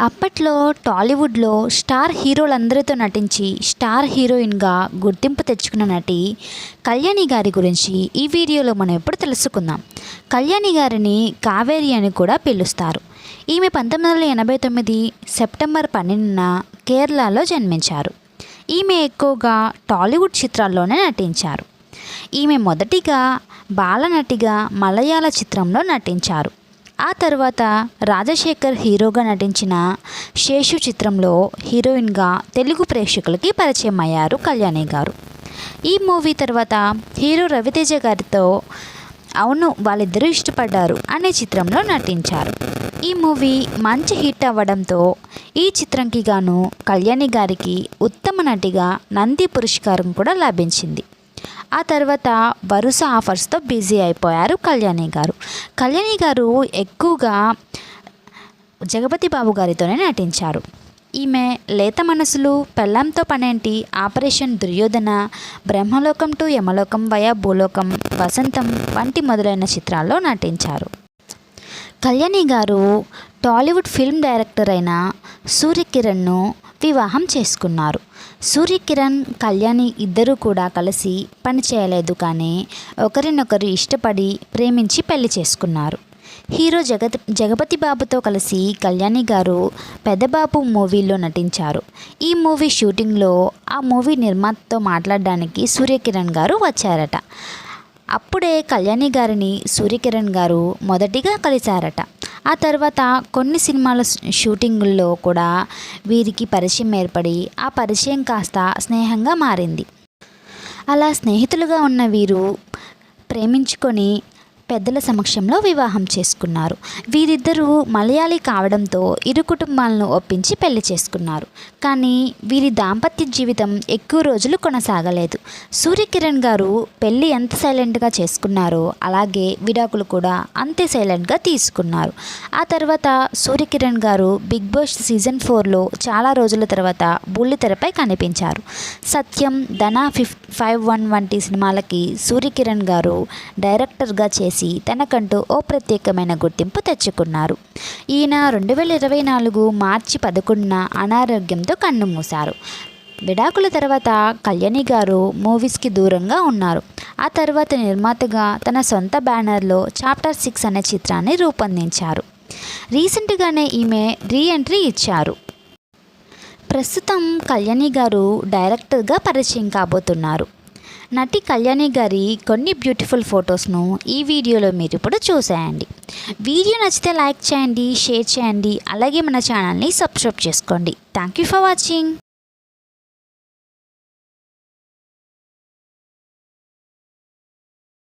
అప్పట్లో టాలీవుడ్లో స్టార్ హీరోలందరితో నటించి స్టార్ హీరోయిన్గా గుర్తింపు తెచ్చుకున్న నటి కళ్యాణి గారి గురించి ఈ వీడియోలో మనం ఇప్పుడు తెలుసుకుందాం. కళ్యాణి గారిని కావేరి అని కూడా పిలుస్తారు. ఈమె పంతొమ్మిది వందల ఎనభై తొమ్మిది సెప్టెంబర్ పన్నెండున కేరళలో జన్మించారు. ఈమె ఎక్కువగా టాలీవుడ్ చిత్రాల్లోనే నటించారు. ఈమె మొదటిగా బాలనటిగా మలయాళ చిత్రంలో నటించారు. ఆ తర్వాత రాజశేఖర్ హీరోగా నటించిన శేషు చిత్రంలో హీరోయిన్గా తెలుగు ప్రేక్షకులకి పరిచయం అయ్యారు కళ్యాణి గారు. ఈ మూవీ తర్వాత హీరో రవితేజ గారితో అవును వాళ్ళిద్దరూ ఇష్టపడ్డారు అనే చిత్రంలో నటించారు. ఈ మూవీ మంచి హిట్ అవ్వడంతో ఈ చిత్రంకి గాను కళ్యాణి గారికి ఉత్తమ నటిగా నంది పురస్కారం కూడా లభించింది. ఆ తర్వాత వరుస ఆఫర్స్తో బిజీ అయిపోయారు కళ్యాణి గారు. కళ్యాణి గారు ఎక్కువగా జగపతి బాబు గారితోనే నటించారు. ఈమె Letha Manasulu Pellamtho Panenti operation Duryodhana Brahmalokam to Yamalokam via Bhulokam Vasantham వంటి మొదలైన చిత్రాల్లో నటించారు. కళ్యాణి గారు టాలీవుడ్ ఫిల్మ్ డైరెక్టర్ అయిన సూర్యకిరణ్ను వివాహం చేసుకున్నారు. సూర్యకిరణ్ కళ్యాణి ఇద్దరూ కూడా కలిసి పని చేయలేదు కానీ ఒకరినొకరు ఇష్టపడి ప్రేమించి పెళ్ళి చేసుకున్నారు. హీరో జగత్ జగపతి బాబుతో కలిసి కళ్యాణి గారు పెద్దబాబు మూవీలో నటించారు. ఈ మూవీ షూటింగ్లో ఆ మూవీ నిర్మాతతో మాట్లాడడానికి సూర్యకిరణ్ గారు వచ్చారట. అప్పుడే కళ్యాణి గారిని సూర్యకిరణ్ గారు మొదటిగా కలిశారట. ఆ తర్వాత కొన్ని సినిమాల షూటింగుల్లో కూడా వీరికి పరిచయం ఏర్పడి ఆ పరిచయం కాస్త స్నేహంగా మారింది. అలా స్నేహితులుగా ఉన్న వీరు ప్రేమించుకొని పెద్దల సమక్షంలో వివాహం చేసుకున్నారు. వీరిద్దరూ మలయాళీ కావడంతో ఇరు కుటుంబాలను ఒప్పించి పెళ్ళి చేసుకున్నారు. కానీ వీరి దాంపత్య జీవితం ఎక్కువ రోజులు కొనసాగలేదు. సూర్యకిరణ్ గారు పెళ్ళి ఎంత సైలెంట్గా చేసుకున్నారో అలాగే విడాకులు కూడా అంతే సైలెంట్గా తీసుకున్నారు. ఆ తర్వాత సూర్యకిరణ్ గారు బిగ్ బాస్ సీజన్ ఫోర్లో చాలా రోజుల తర్వాత బుల్లితెరపై కనిపించారు. సత్యం ధనా ఫిఫ్ ఫైవ్ వన్ వంటి సినిమాలకి సూర్యకిరణ్ గారు డైరెక్టర్గా చేసి తనకంటూ ఓ ప్రత్యేకమైన గుర్తింపు తెచ్చుకున్నారు. ఈయన రెండు వేల ఇరవై నాలుగు మార్చి పదకొండున అనారోగ్యంతో కన్నుమూశారు. విడాకుల తర్వాత కళ్యాణి గారు మూవీస్కి దూరంగా ఉన్నారు. ఆ తర్వాత నిర్మాతగా తన సొంత బ్యానర్లో చాప్టర్ సిక్స్ అనే చిత్రాన్ని రూపొందించారు. రీసెంట్గానే ఈమె రీ ఎంట్రీ ఇచ్చారు. ప్రస్తుతం కళ్యాణి గారు డైరెక్టర్గా పరిచయం కాబోతున్నారు. నటి కళ్యాణి గారి కొన్ని బ్యూటిఫుల్ ఫొటోస్ను ఈ వీడియోలో మీరు ఇప్పుడు చూసేయండి. వీడియో నచ్చితే లైక్ చేయండి షేర్ చేయండి అలాగే మన ఛానల్ని సబ్స్క్రైబ్ చేసుకోండి. Thank you for watching.